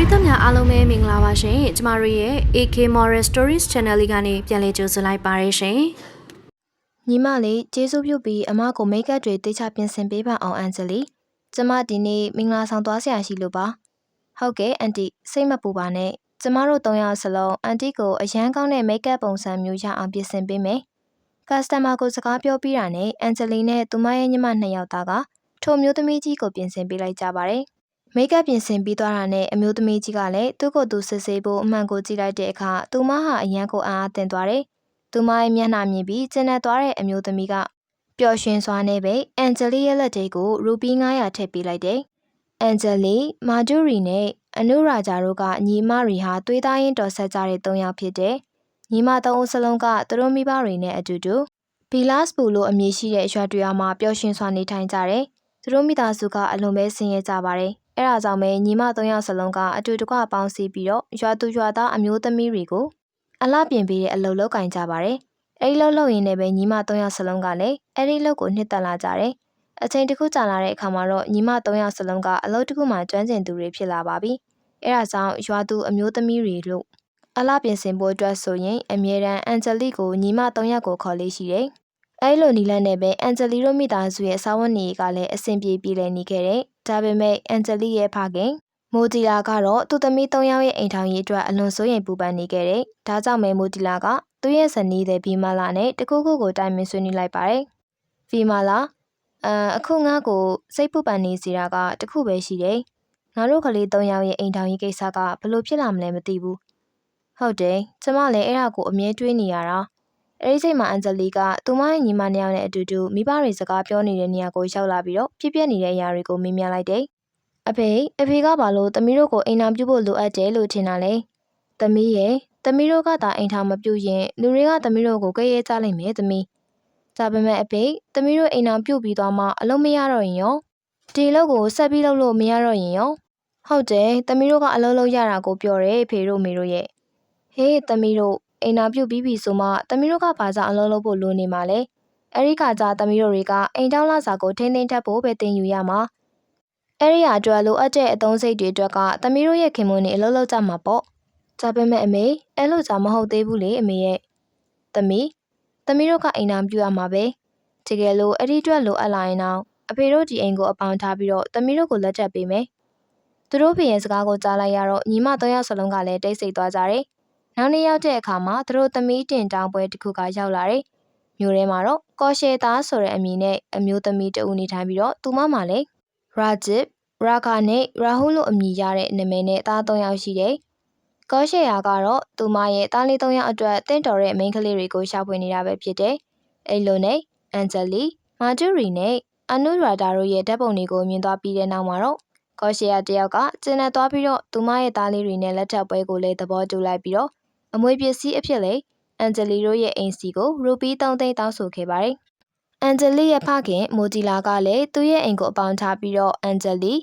ရိသတ်များအားလုံးပဲမင်္ဂလာပါရှင်ကျမတို့ရဲ့ AK Moral Stories Channel လေးကနေပြန်လည်ကြိုဆိုလိုက်ပါရရှင်ညီမလေးကျေးဇူးပြုပြီးအမကိုမိတ်ကပ်တွေတေချာပြင်ဆင်ပေးပါအောင်အန်ဂျလီကျမဒီနေ့မင်္ဂလာဆောင်သွားဆရာရှိလို့ပါဟုတ်ကဲ့အန်တီစိတ်မပူပါနဲ့ကျမတို့၃ယောက်စလုံးအန်တီကိုအရန်ကောင်းတဲ့မိတ်ကပ်ပုံစံမျိုးရအောင်ပြင်ဆင်ပေးမယ်ကစတမာကိုစကားပြောပြီးတာနဲ့အန်ဂျလီနဲ့သူမရဲ့ညီမနှစ်ယောက်သားကထိုမျိုးသမီးကြီးကိုပြင်ဆင်ပေးလိုက်ကြပါတယ် မိတ်ကပ်ပြင်ဆင်ပြီးသွားတာနဲ့အမျိုးသမီးကြီးကလည်းသူ့ကိုယ်သူစစ်ဆေးဖို့အမှန်ကိုကြည့်လိုက်တဲ့အခါသူမဟာအရန်ကိုအားအသင့်သွားတယ်။သူမရဲ့မျက်နှာမြင်ပြီးကျဉ်းသွားတဲ့အမျိုးသမီးကပျော်ရွှင်စွာနဲ့ပဲအန်ဂျလီရဲ့လက်ထဲကိုရူပီ900ထည့်ပေးလိုက်တယ်။အန်ဂျလီ၊မာဂျူရီနဲ့အနုရာဂျာတို့ကညီမတွေဟာသွေးသားရင်တော်ဆက်ကြတဲ့၃ယောက်ဖြစ်တယ်။ညီမသုံးဦးစလုံးကသူတို့မိဘတွေနဲ့အတူတူဘီလာစ်ပူလို့အမည်ရှိတဲ့ရွာတွေမှာပျော်ရွှင်စွာနေထိုင်ကြတယ်။သူတို့မိသားစုကအလွန်ပဲဆင်းရဲကြပါတယ်။ အဲဒါကြောင့်ပဲညီမ၃ယောက်စလုံးကအတူတကွပေါင်းစည်းပြီးတော့ရွာသူရွာသားအမျိုးသမီးတွေကိုအလှပြင်ပေးတဲ့အလုပ်လုပ်ကင်ကြပါတယ်။အဲဒီလုပ်လုပ်ရင်းနဲ့ပဲညီမ၃ယောက်စလုံးကလည်းအဲဒီလုပ်ကိုနှစ်သက်လာကြတယ်။အချိန်တစ်ခုကြာလာတဲ့အခါမှာတော့ညီမ၃ယောက်စလုံးကအလုပ်တစ်ခုမှကျွမ်းကျင်သူတွေဖြစ်လာပါပြီ။အဲဒါကြောင့်ရွာသူအမျိုးသမီးတွေလို့အလှပြင်ဆင်ဖို့အတွက်ဆိုရင်အမြဲတမ်းအန်ဂျလီကိုညီမ၃ယောက်ကိုခေါ်လေးရှိတယ်။အဲလိုနီလန်းနဲ့ပဲအန်ဂျလီတို့မိသားစုရဲ့စာဝတ်နေရေးကလည်းအဆင်ပြေပြေလည်နေခဲ့တယ်။ ဒါပေမဲ့အန်ဂျလီရဲ့ဖခင်မိုဒီလာကတော့သူ့သမီး၃ယောက်ရဲ့အိမ်ထောင်ရေးအတွက်အလွန်စိုးရိမ်ပူပန်နေခဲ့တယ်။ဒါကြောင့်ပဲမိုဒီလာကသူ့ရဲ့ဇနီးတဲ့ဗီမာလာနဲ့တခုခုကိုတိုင်ပင်ဆွေးနွေးလိုက်ပါတယ်။ဗီမာလာအမ်အခုငါ့ကိုစိတ်ပူပန်နေစီတာကတခုပဲရှိတယ်။ငါတို့ကလေး၃ယောက်ရဲ့အိမ်ထောင်ရေးကိစ္စကဘလို့ဖြစ်လာမလဲမသိဘူး။ဟုတ်တယ်။ကျမလည်းအဲ့ဒါကိုအမြဲတွေးနေရတာ။ အဲဒီချိန်မှာအန်ဂျလီကသူမရဲ့ညီမနှစ်ယောက်နဲ့အတူတူမိဘတွေစကားပြောနေတဲ့နေရာကိုရောက်လာပြီးတော့ပြည့်ပြည့်နေတဲ့အရာတွေကိုမေးမြန်းလိုက်တယ်။အဖေအဖေကဘာလို့သမီးတို့ကိုအိမ်ထောင်ပြုဖို့လိုအပ်တယ်လို့ထင်တာလဲ။သမီးရဲ့သမီးတို့ကသာအိမ်ထောင်မပြုရင်လူတွေကသမီးတို့ကိုကြဲရဲကြလိမ့်မယ်သမီး။ဒါပေမဲ့အဖေသမီးတို့အိမ်ထောင်ပြုပြီးသွားမှအလုံးမရတော့ရင်ရောဒီလောက်ကိုဆက်ပြီးလုပ်လို့မရတော့ရင်ရောဟုတ်တယ်သမီးတို့ကအလုံးလုံးရတာကိုပြောတယ်ဖေတို့မေတို့ရဲ့ဟေးသမီးတို့ အိမ်နာပြုတ်ပြီးပြီဆိုမှသမီးတို့ကဘာသာအလုံးလုံးဖို့လိုနေမှာလဲအဲ့ဒီခါကျသမီးတို့တွေကအိမ်တောင်းလာစာကိုထင်းထင်းထပ်ဖို့ပဲတင်ယူရမှာအဲ့ဒီအတွက်လိုအပ်တဲ့အသုံးစိတ်တွေအတွက်ကသမီးတို့ရဲ့ခင်မွန်းနေအလုံးလုံးကြမှာပေါ့ဒါပေမဲ့အမေအဲ့လိုကြမဟုတ်သေးဘူးလေအမေရဲ့သမီးသမီးတို့ကအိမ်နာပြုတ်ရမှာပဲတကယ်လို့အဲ့ဒီအတွက်လိုအပ်လာရင်တော့အဖေတို့ဒီအိမ်ကိုအပေါင်းထားပြီးတော့သမီးတို့ကိုလက်ထပ်ပေးမယ်သူတို့ဖေရဲ့စကားကိုကြားလိုက်ရတော့ညီမ၃ယောက်စလုံးကလည်းတိတ်ဆိတ်သွားကြတယ် နောက်နေ့ရောက်တဲ့အခါမှာသူတို့သမီးတင်တောင်းပွဲတစ်ခုကရောက်လာတယ်။မြို့ထဲမှာတော့ကော်ရှေသားဆိုတဲ့အမည်နဲ့အမျိုးသမီးတဦးနေထိုင်ပြီးတော့သူမမှလည်းရာဂျစ်ရာခာနဲ့ရာဟူလို့အမည်ရတဲ့နာမည်နဲ့သား၃ယောက်ရှိတယ်။ကော်ရှေယာကတော့သူမရဲ့သားလေး၃ယောက်အတွက်တင့်တော်တဲ့မိန်းကလေးတွေကိုရှာဖွေနေတာပဲဖြစ်တယ်။အဲ့လိုနဲ့အန်ဂျလီမာဂျူရီနဲ့အနုရာဒါတို့ရဲ့ဓာတ်ပုံတွေကိုမြင်သွားပြီးတဲ့နောက်မှာတော့ကော်ရှေယာတယောက်ကကျင်းနေသွားပြီးတော့သူမရဲ့သားလေးတွေနဲ့လက်ထပ်ပွဲကိုလည်းသဘောတူလိုက်ပြီးတော့ အမွေပစ္စည်းအဖြစ်လေအန်ဂျလီတို့ရဲ့အိမ်စီကိုရူပီ3သိန်းတောင်းဆိုခဲ့ပါတယ်။အန်ဂျလီရဲ့ဖခင်မိုဒီလာကလည်းသူ့ရဲ့အိမ်ကိုအပေါင်းထားပြီးတော့အန်ဂျလီ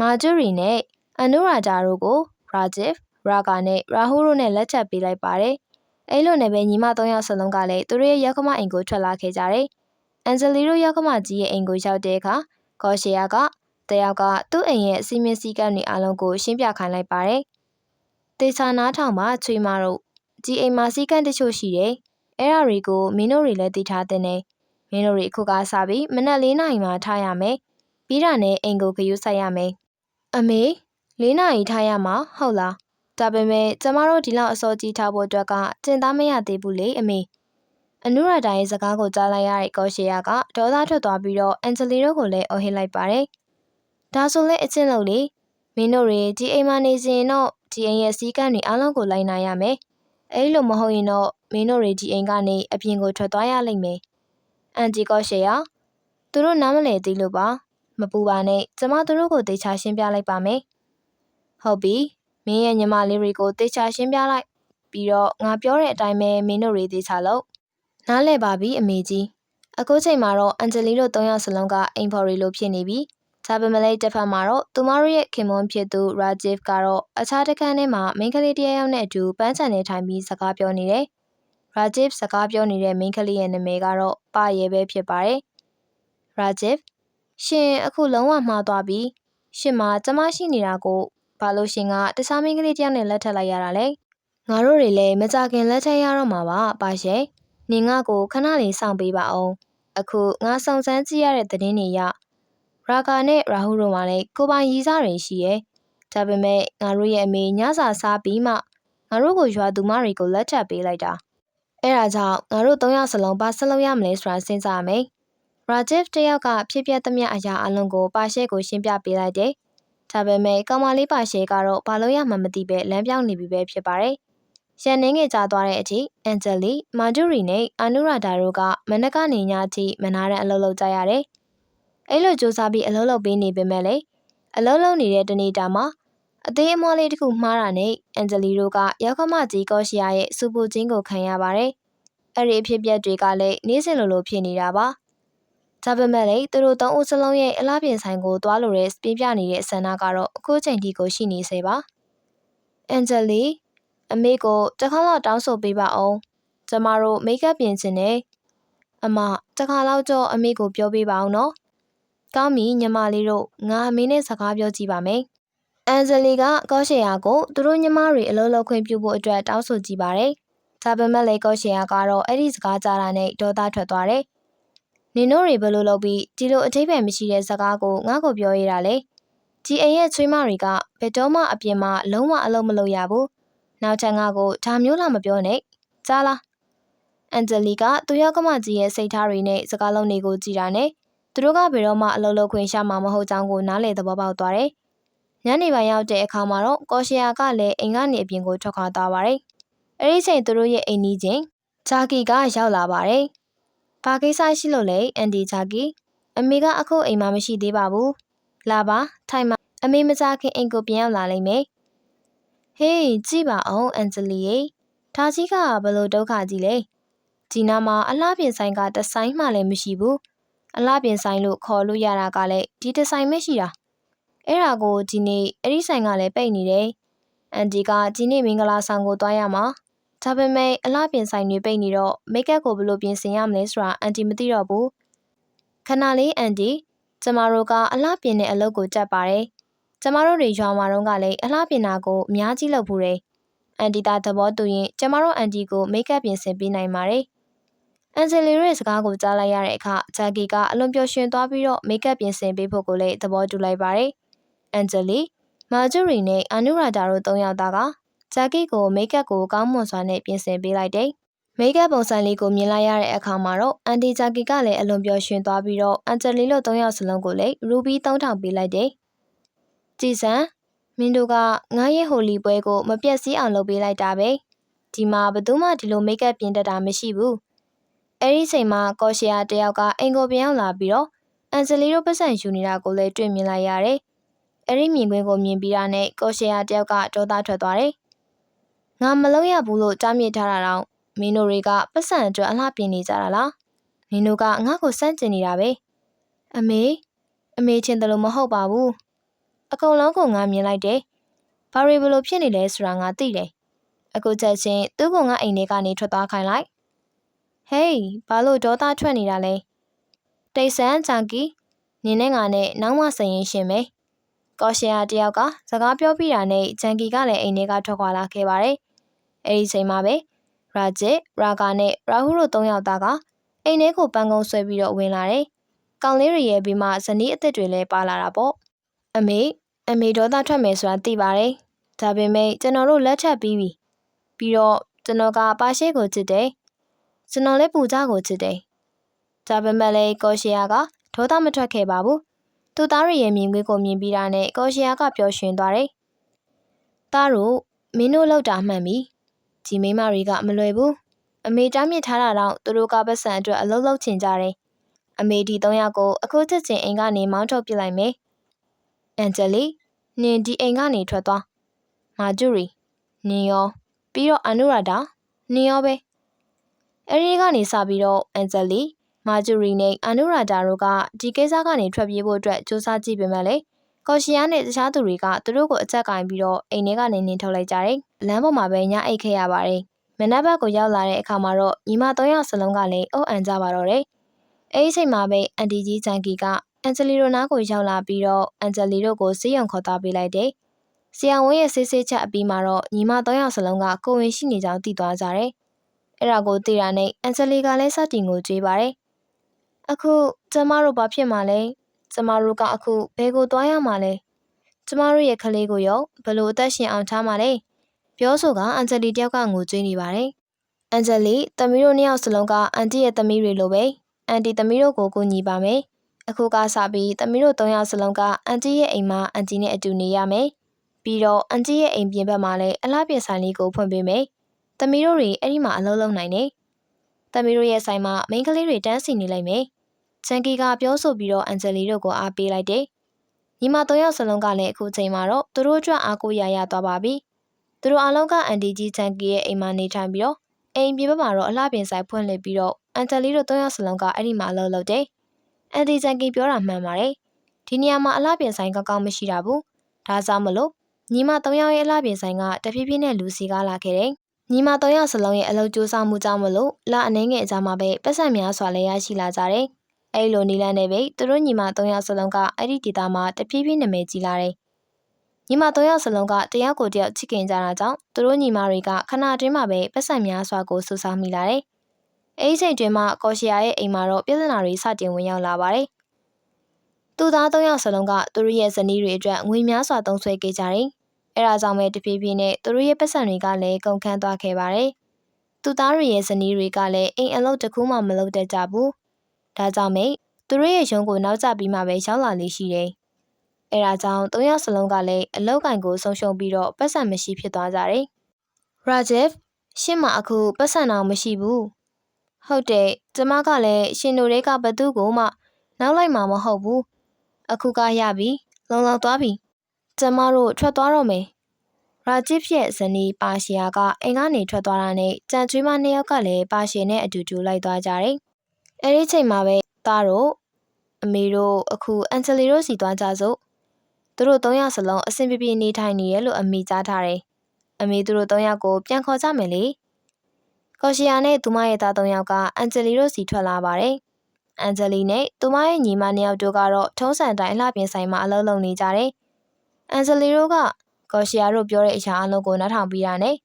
မာဂျူရီနဲ့အနုရာဂျာတို့ကိုရာဂျစ်ရာဂါနဲ့ရာဟူတို့နဲ့လက်ချက်ပေးလိုက်ပါတယ်။အဲလိုနဲ့ပဲညီမ၃ယောက်စလုံးကလည်းသူတို့ရဲ့ရောက်ခမအိမ်ကိုထွက်လာခဲ့ကြတယ်။အန်ဂျလီတို့ရောက်ခမကြီးရဲ့အိမ်ကိုရောက်တဲ့အခါကော်ရှီယာကတယောက်ကသူ့အိမ်ရဲ့အစီအမင်းစည်းကမ်းတွေအလုံးကိုရှင်းပြခိုင်းလိုက်ပါတယ်။တေချာနားထောင်မှာချွေမာတို့ ဒီအိမ်မှာစီးကန်းတချို့ရှိတယ်။အဲ့ဒါတွေကိုမင်းတို့တွေလည်းသိထားတဲ့နဲ့မင်းတို့တွေအခုကစားပြီးမနက်၄နာရီမှထားရမယ်။ပြီးတာနဲ့အိမ်ကိုခရူးဆိုင်ရမယ်။အမေ၄နာရီထားရမှာဟုတ်လား။ဒါပေမဲ့ကျမတို့ဒီလောက်အစောကြီးထားဖို့အတွက်ကကျင်သားမရသေးဘူးလေအမေ။အနုရတာရဲ့စကားကိုကြားလိုက်ရတဲ့ကောရှေယာကဒေါသထွက်သွားပြီးတော့အန်ဂျလီတို့ကိုလည်းအော်ဟစ်လိုက်ပါတယ်။ဒါဆိုလဲအချင်းလို့လေမင်းတို့တွေဒီအိမ်မှာနေစဉ်တော့ဒီအိမ်ရဲ့စီးကမ်းတွေအားလုံးကိုလိုက်နိုင်ရမယ်။ အဲ့လိုမဟုတ်ရင်တော့မင်းတို့တွေဒီအိမ်ကနေအပြင်ကိုထွက်သွားရလိမ့်မယ်။အန်တီကောရှေယာသူတို့နားမလည်သေးလို့ပါမပူပါနဲ့ကျမတို့ကိုတေချာရှင်းပြလိုက်ပါမယ်။ဟုတ်ပြီမင်းရဲ့ညီမလေးတွေကိုတေချာရှင်းပြလိုက်ပြီးတော့ငါပြောတဲ့အတိုင်းပဲမင်းတို့တွေတေချာလို့နားလဲပါပြီအမေကြီးအခုချိန်မှာတော့အန်ဂျလီတို့၃ယောက်စလုံးကအိမ်ဖော်ရီလိုဖြစ်နေပြီ။ ဒါပေမဲ့လည်းတစ်ဖက်မှာတော့သူမတို့ရဲ့ခင်မွန်းဖြစ်သူရာဂျစ်ကတော့အခြားတစ်ခန်းထဲမှာမိန်းကလေးတစ်ယောက်နဲ့အတူပန်းချန်နေထိုင်ပြီးစကားပြောနေတယ်။ရာဂျစ်စကားပြောနေတဲ့မိန်းကလေးရဲ့နာမည်ကတော့ပါရဲပဲဖြစ်ပါတယ်။ရာဂျစ်ရှင်အခုလုံးဝမှားသွားပြီ။ရှင်မကျမရှိနေတာကိုဘာလို့ရှင်ကတခြားမိန်းကလေးတစ်ယောက်နဲ့လက်ထပ်လိုက်ရတာလဲငါတို့တွေလည်းမကြခင်လက်ထပ်ရတော့မှာပါပါရှင်နင်ငါ့ကိုခဏလေးစောင့်ပေးပါအောင်အခုငါစုံစမ်းကြည့်ရတဲ့သတင်းတွေရ ရာဂါနဲ့ရာဟုတို့မှလည်းကိုပိုင်ရီစားတွေရှိရဲ့ဒါပေမဲ့ငါတို့ရဲ့အမေညစာစားပြီးမှငါတို့ကိုရွာသူမတွေကိုလက်ထပ်ပေးလိုက်တာအဲ့ဒါကြောင့်ငါတို့၃ယောက်စလုံးပါဆက်လုပ်ရမလဲဆိုတာစဉ်းစားမယ်ရာဂျစ်တယောက်ကဖြစ်ပျက်သမျှအရာအလုံးကိုပါရှဲကိုရှင်းပြပေးလိုက်တယ်ဒါပေမဲ့ကောင်မလေးပါရှဲကတော့ဘာလို့ရမှမသိပဲလမ်းပြောင်းနေပြီပဲဖြစ်ပါတယ်ရန်နေငယ်ကြာသွားတဲ့အထိအန်ဂျယ်လီမာဒူရီနဲ့အာနုရာဒါတို့ကမနက်ကနေညအထိမနာတဲ့အလုပ်လုပ်ကြရတယ်။ အဲ့လိုစူးစမ်းပြီးအလုပ်လုပ်ပေးနေပေမဲ့လေအလုပ်လုပ်နေတဲ့တနေ့တာမှာအသေးအမွှားလေးတစ်ခုမှားတာနဲ့အန်ဂျယ်လီတို့ကရောက်ခမကြီးကောရှိယာရဲ့စူပူချင်းကိုခံရပါတယ်။အဲ့ဒီအဖြစ်အပျက်တွေကလည်းနေ့စဉ်လိုလိုဖြစ်နေတာပါ။ဒါပေမဲ့လေသူတို့သုံးဦးစလုံးရဲ့အလားပြင်ဆိုင်ကိုတွားလို့တဲ့ပြင်းပြနေတဲ့ဆန္ဒကတော့အခုချိန်ထိကိုရှိနေစေပါ။အန်ဂျယ်လီအမေကိုတစ်ခါတော့တောင်းဆိုပေးပါအောင်ကျမတို့မိတ်ကပ်ပြင်ချင်တယ်အမတစ်ခါတော့ကြောအမေကိုပြောပေးပါအောင်နော် ကောင်းပြီညီမလေးတို့ငါအမေနဲ့စကားပြောကြည့်ပါမယ်အန်ဂျယ်လီကကောရှေယာကိုသူတို့ညီမတွေအလုပ်လုပ်ခွင့်ပြုဖို့အတွက်တောင်းဆိုကြည့်ပါတယ်ဒါပေမဲ့လေကောရှေယာကတော့အဲ့ဒီစကားကြားတာနဲ့ဒေါသထွက်သွားတယ်နင်တို့တွေဘယ်လိုလုပ်ပြီးဒီလိုအထိပ္ပယ်မရှိတဲ့စကားကိုငါ့ကိုပြောရတာလဲဒီအိမ်ရဲ့ချွေးမတွေကဘယ်တော့မှအပြင်မှာလုံးဝအလုပ်မလုပ်ရဘူးနောက်ထပ်ငါကိုဒါမျိုးလာမပြောနဲ့ကြားလားအန်ဂျယ်လီကသူရောက်ကမကြီးရဲ့စိတ်ထားတွေနဲ့စကားလုံးတွေကိုကြည်တာနဲ့ သူတို့ကဘယ်တော့မှအလုပ်လုပ်ခွင့်ရှာမှာမဟုတ်ကြောင်းကိုနားလည်သဘောပေါက်သွားတယ်ညနေပိုင်းရောက်တဲ့အခါမှာတော့ကောရှီယာကလည်းအိမ်ကနေအပြင်ကိုထွက်ခွာသွားပါတယ်အဲ့ဒီချိန်သူတို့ရဲ့အိမ်နီးချင်းဂျာကီကရောက်လာပါတယ်ဘာကိစ္စရှိလို့လဲအန်ဒီဂျာကီအမေကအခုအိမ်မှာမရှိသေးပါဘူးလာပါထိုင်မှာအမေမကြခင်အိမ်ကိုပြန်ရောက်လာလိမ့်မယ်ဟေးကြည့်ပါအောင်အန်ဂျလီရေဒါကြီးကဘလို့ဒုက္ခကြီးလဲဒီနာမှာအလားပြင်ဆိုင်ကတဆိုင်မှလည်းမရှိဘူး အလားပြင်ဆိုင်လို့ခေါ်လို့ရတာကလည်းဒီတဆိုင်ပဲရှိတာအဲ့ဒါကိုဒီနေ့အဲ့ဒီဆိုင်ကလည်းပိတ်နေတယ်အန်ဒီကဒီနေ့မင်္ဂလာဆောင်ကိုတွားရမှာဒါပေမဲ့အလားပြင်ဆိုင်တွေပိတ်နေတော့မိတ်ကပ်ကိုဘလို့ပြင်ဆင်ရမလဲဆိုတာအန်တီမသိတော့ဘူးခဏလေးအန်တီကျမတို့ကအလားပြင်တဲ့အလုပ်ကိုကြက်ပါတယ်ကျမတို့တွေရွာမှာတော့ကလည်းအလှပြင်တာကိုအများကြီးလုပ်ဖူးတယ်။အန်တီတာသဘောတူရင်ကျမတို့အန်တီကိုမိတ်ကပ်ပြင်ဆင်ပေးနိုင်ပါတယ်။ အန်ဂျယ်လီရဲ့စကားကိုကြားလိုက်ရတဲ့အခါဂျာကီကအလွန်ပျော်ရွှင်သွားပြီးတော့မိတ်ကပ်ပြင်ဆင်ပေးဖို့ကိုလည်းသဘောတူလိုက်ပါတယ်။အန်ဂျယ်လီမာဂျူရီနဲ့အာနုရာဒါတို့၃ယောက်သားကဂျာကီကိုမိတ်ကပ်ကိုကောင်းမွန်စွာနဲ့ပြင်ဆင်ပေးလိုက်တယ်။မိတ်ကပ်ပုံစံလေးကိုမြင်လိုက်ရတဲ့အခါမှာတော့အန်တီဂျာကီကလည်းအလွန်ပျော်ရွှင်သွားပြီးတော့အန်ဂျယ်လီတို့၃ယောက်စလုံးကိုလည်းရူဘီ3000ပေးလိုက်တယ်။ကြည်စံမင်းတို့ကငါရဲ့ဟိုလီပွဲကိုမပြတ်စည်းအောင်လုပ်ပေးလိုက်တာပဲဒီမှာဘသူမှဒီလိုမိတ်ကပ်ပြင်တတ်တာမရှိဘူး အဲ့ဒီချိန်မှာကောရှီယာတယောက်ကအိမ်ကိုပြန်ရောက်လာပြီးတော့အန်ဂျလီတို့ပတ်စံယူနေတာကိုလည်းတွေ့မြင်လိုက်ရတယ်အဲ့ဒီမြင်ကွင်းကိုမြင်ပြီးတာနဲ့ကောရှီယာတယောက်ကဒေါသထွက်သွားတယ်ငါမလုပ်ရဘူးလို့ကြားမြစ်ထားတာတော့မင်းတို့တွေကပတ်စံအတွက်အလှပြင်နေကြတာလားမင်းတို့ကငါ့ကိုစန့်ကျင်နေတာပဲအမေအမေချင်းတယ်လို့မဟုတ်ပါဘူးအကုန်လုံးကိုငါမြင်လိုက်တယ်။ဘာတွေဘလို့ဖြစ်နေလဲဆိုတာငါသိတယ်။အခုချက်ချင်းသူ့ကငါအိမ်ထဲကနေထွက်သွားခိုင်းလိုက်။ ဟေးဘာလို့ဒေါသထွက်နေတာလဲ။တိတ်ဆန်းဂျန်ကီနင်းနဲ့ငါနဲ့နောက်မှစရင်ရှင်မယ်။ကောရှီယာတယောက်ကစကားပြောပြတာနဲ့ဂျန်ကီကလည်းအိမ်ထဲကထွက်ခွာလာခဲ့ပါတယ်။အဲဒီချိန်မှာပဲရာဂျစ်ရာဂါနဲ့ရာဟူတို့၃ယောက်သားကအိမ်ထဲကိုပန်းကုန်းဆွဲပြီးတော့ဝင်လာတယ်။ကောင်လေးတွေရဲ့ပြီးမှဇနီးအစ်စ်တွေလည်းပါလာတာပေါ့။အမေအမေဒေါသထွက်မယ်ဆိုတာသိပါတယ်။ဒါပေမဲ့ကျွန်တော်တို့လက်ထပ်ပြီးပြီ။ပြီးတော့ကျွန်တော်ကပါရှဲကိုချစ်တယ်။ ကျွန်တော်လည်းပူကြကိုချစ်တယ်။ဒါပေမဲ့လည်းကောရှီယာကဒေါသမထွက်ခဲ့ပါဘူး။သူသားရဲ့မြင်ကွင်းကိုမြင်ပြီးတာနဲ့ကောရှီယာကပျော်ရွှင်သွားတယ်။သားတို့မင်းတို့လောက်တာမှန်ပြီ။ဒီမိမတွေကမလွယ်ဘူး။အမေတားမြစ်ထားတာတော့သူတို့ကပတ်စံအတွက်အလုပ်လုပ်ချင်ကြတယ်။အမေဒီ၃ယောက်ကိုအခုချက်ချင်းအိမ်ကနေမောင်းထုတ်ပစ်လိုက်မယ်။အန်ဂျယ်လီနင်ဒီအိမ်ကနေထွက်သွားမာဂျူရီနင်ရောပြီးတော့အနုရာဒါနင်ရောပဲ အဲဒီကနေစပြီးတော့အန်ဂျယ်လီမာဂျူရီနဲ့အနုရာဒါတို့ကဒီကိစ္စကနေထွက်ပြေးဖို့အတွက်စူးစမ်းကြည့်ပေမဲ့လေကော်ရှီယာနဲ့တခြားသူတွေကသူတို့ကိုအချက်ကင်ပြီးတော့အိမ်ထဲကနေနင်းထုတ်လိုက်ကြတယ်။လမ်းပေါ်မှာပဲညအိတ်ခဲ့ရပါတယ်။မနက်ဘက်ကိုရောက်လာတဲ့အခါမှာတော့ညီမ၃ယောက်စလုံးကလည်းအုပ်အန်ကြပါတော့တယ်။အဲဒီချိန်မှာပဲအန်တီကြီးဂျန်ကီကအန်ဂျလီရိုနာကိုရောက်လာပြီးတော့အန်ဂျလီတို့ကိုစေးရုံခေါ်သွားပေးလိုက်တယ်။ဆရာဝန်ရဲ့ဆေးဆေးချက်အပြီးမှာတော့ညီမ၃ယောက်စလုံးကကိုယ်ဝင်ရှိနေကြောင်းသိသွားကြတယ်။ အဲ့ဒါကိုသိတာနဲ့အန်ဂျလီကလည်းစတင်ကိုကြွေးပါတယ်။အခုကျမတို့ဘာဖြစ်မှာလဲ။ကျမတို့ကအခုဘယ်ကိုသွားရမှာလဲ။ကျမတို့ရဲ့ကလေးကိုရောဘယ်လိုအသက်ရှင်အောင်ထားမှာလဲ။ပြောဆိုကအန်ဂျလီတယောက်ကငိုကြွေးနေပါတယ်။အန်ဂျလီသမီးတို့နှစ်ယောက်စလုံးကအန်တီရဲ့သမီးတွေလိုပဲအန်တီသမီးတို့ကိုကူညီပါမယ်။အခုကစပြီးသမီးတို့၃ယောက်စလုံးကအန်တီရဲ့အိမ်မှာအန်တီနဲ့အတူနေရမယ်။ပြီးတော့အန်တီရဲ့အိမ်ပြင်ဘက်မှာလည်းအလားပြဆိုင်လေးကိုဖွင့်ပေးမယ်။ သမီးတို့တွေအဲ့ဒီမှာအလုပ်လုပ်နိုင်တယ်။သမီးတို့ရဲ့ဆိုင်မှာမိန်းကလေးတွေတန်းစီနေလိုက်မယ်။ချန်ကီကပြောဆိုပြီးတော့အန်ဂျလီတို့ကိုအားပေးလိုက်တယ်။ညီမ၃ယောက်စလုံးကလည်းအခုချိန်မှာတော့သူတို့အတွက်အားကိုးရရသွားပါပြီ။သူတို့အားလုံးကအန်တီကြီးချန်ကီရဲ့အိမ်မှာနေထိုင်ပြီးတော့အိမ်ပြင်ဘက်မှာတော့အလားပြင်ဆိုင်ဖွင့်လှစ်ပြီးတော့အန်ဂျလီတို့၃ယောက်စလုံးကအဲ့ဒီမှာအလုပ်လုပ်တယ်။အန်တီချန်ကီပြောတာမှန်ပါတယ်။ဒီနေရာမှာအလားပြင်ဆိုင်ကောင်းကောင်းမရှိတာဘူး။ဒါကြောင့်မလို့ညီမ၃ယောက်ရဲ့အလားပြင်ဆိုင်ကတဖြည်းဖြည်းနဲ့လူစီကားလာခဲ့တယ်။ ညီမ၃ယောက်စလုံးရဲ့အလုပ်ကြိုးစားမှုကြောင့်မလို့လအနေငယ်အကြမှာပဲပတ်စံများစွာလည်းရရှိလာကြတယ်။အဲ့လိုနီလန်းနဲ့ပဲသူတို့ညီမ၃ယောက်စလုံးကအဲ့ဒီဒေသမှာတဖြည်းဖြည်းနာမည်ကြီးလာတယ်။ညီမ၃ယောက်စလုံးကတယောက်ကိုတယောက်ချစ်ခင်ကြတာကြောင့်သူတို့ညီမတွေကခဏတွင်းမှာပဲပတ်စံများစွာကိုစူးစောင်းမိလာတယ်။အဲ့ဒီချိန်တွင်မှကော်ရှီယာရဲ့အိမ်မှာတော့ပြဿနာတွေစတင်ဝင်ရောက်လာပါတယ်။သူသား၃ယောက်စလုံးကသူတို့ရဲ့ဇနီးတွေအတွက်ငွေများစွာသုံးစွဲခဲ့ကြတယ်။ အဲဒါကြောင့်ပဲတဖြည်းဖြည်းနဲ့သူတို့ရဲ့ပတ်စံတွေကလည်းကုန်ခန်းသွားခဲ့ပါတယ်။သူသားတွေရဲ့ဇနီးတွေကလည်းအိမ်အလုပ်တစ်ခုမှမလုပ်တတ်ကြဘူး။ဒါကြောင့်မေသူတို့ရဲ့ရုံးကိုနောက်ကျပြီးမှပဲရောက်လာလေးရှိတယ်။အဲဒါကြောင့်၃ယောက်စလုံးကလည်းအလောက်ကင်ကိုဆုံးရှုံးပြီးတော့ပတ်စံမရှိဖြစ်သွားကြတယ်။ Rajiv ရှင့်မအခုပတ်စံအောင်မရှိဘူး။ဟုတ်တယ်ကျမကလည်းရှင်တို့တွေကဘသူ့ကိုမှ နောက်လိုက်မှာမဟုတ်ဘူး။အခုကရပြီလုံလောက်သွားပြီ။ ကျမတို့ထွက်သွားတော့မယ်။ရာဂျစ်ရဲ့ဇနီးပါရှီယာကအိမ်ကနေထွက်သွားတာနဲ့ကြံကျွေးမနှစ်ယောက်ကလည်းပါရှီနဲ့အတူတူလိုက်သွားကြတယ်။အဲဒီချိန်မှာပဲသားတို့အမေတို့အခုအန်ဂျလီတို့စီသွားကြစို့။သူတို့၃ယောက်စလုံးအဆင်ပြေပြေနေထိုင်နေရလို့အမိကြားထားတယ်။အမေသူတို့၃ယောက်ကိုပြန်ခေါ်ကြမယ်လေ။ကော်ရှီယာနဲ့သူမရဲ့သား၃ယောက်ကအန်ဂျလီတို့စီထွက်လာပါတယ်။အန်ဂျလီနဲ့သူမရဲ့ညီမနှစ်ယောက်တို့ကတော့ထုံးစံတိုင်းအလှပြင်ဆိုင်မှာအလုပ်လုပ်နေကြတယ်။ အန်ဂျလီတို့ကကော်ရှီယာတို့ပြောတဲ့အရာအလုံးကိုနားထောင်ပြီးတာနဲ့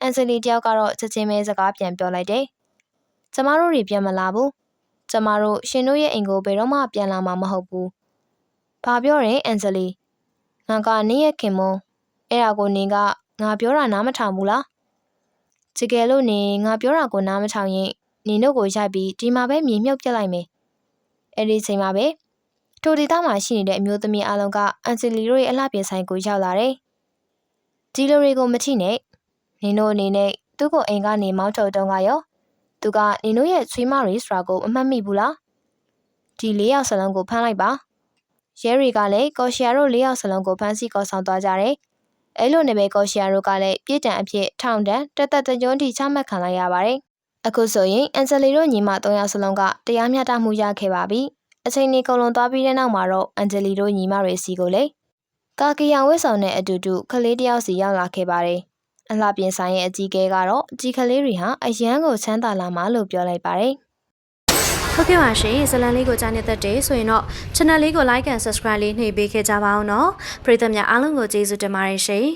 အန်ဂျလီတယောက်ကတော့ချက်ချင်းပဲစကားပြန်ပြောလိုက်တယ်။ကျမတို့တွေပြန်မလာဘူး။ကျမတို့ရှင်တို့ရဲ့အိမ်ကိုဘယ်တော့မှပြန်လာမှာမဟုတ်ဘူး။ဘာပြောရင်အန်ဂျလီငါကနင်းရဲ့ခင်မုန်းအဲ့ဒါကိုနင်ကငါပြောတာနားမထောင်ဘူးလား။တကယ်လို့နင်ငါပြောတာကိုနားမထောင်ရင်နင်တို့ကိုရိုက်ပြီးဒီမှာပဲမြေမြုပ်ပြစ်လိုက်မယ်။အဲ့ဒီချိန်မှာပဲ ထိုဒေသမှာရှိနေတဲ့အမျိုးသမီးအလုံးကအန်ဂျလီတို့ရဲ့အလှပြင်ဆိုင်ကိုရောက်လာတယ်။ဒီလိုတွေကိုမထိနဲ့နင်တို့အနေနဲ့သူ့ကိုအိမ်ကနေမောင်းထုတ်တုံးကရောသူကနင်တို့ရဲ့ချွေးမရီစရာကိုအမှတ်မိဘူးလား။ဒီ၄ယောက်စလုံးကိုဖမ်းလိုက်ပါ။ရဲတွေကလည်းကော်ရှီယာတို့၄ယောက်စလုံးကိုဖမ်းဆီးခေါ်ဆောင်သွားကြတယ်။အဲလိုနဲ့ပဲကော်ရှီယာတို့ကလည်းပြည်တံအဖြစ်ထောင်တန်းတက်တက်ကြွန်းထိချမှတ်ခံလိုက်ရပါတယ်။အခုဆိုရင်အန်ဂျလီတို့ညီမ၃ယောက်စလုံးကတရားမျှတမှုရခဲ့ပါပြီ။ အချိန်ကြီးကုန်လွန်သွားပြီးတဲ့နောက်မှာတော့အန်ဂျလီတို့ညီမတွေစီကိုလေကာကီယာဝစ်ဆောင်တဲ့အတူတူကလေးတယောက်စီရောက်လာခဲ့ပါတယ်။အလှပြင်ဆိုင်ရဲ့အကြီးကဲကတော့အကြီးကလေးတွေဟာအရန်ကိုချမ်းသာလာမှလို့ပြောလိုက်ပါတယ်။ဟုတ်ကဲ့ပါရှင်ဇလန်လေးကိုကြားနေတတ်တယ်ဆိုရင်တော့ channel လေးကို like and subscribe လေးနှိပ်ပေးခဲ့ကြပါအောင်နော်ပရိသတ်များအားလုံးကိုကျေးဇူးတင်ပါတယ်ရှင်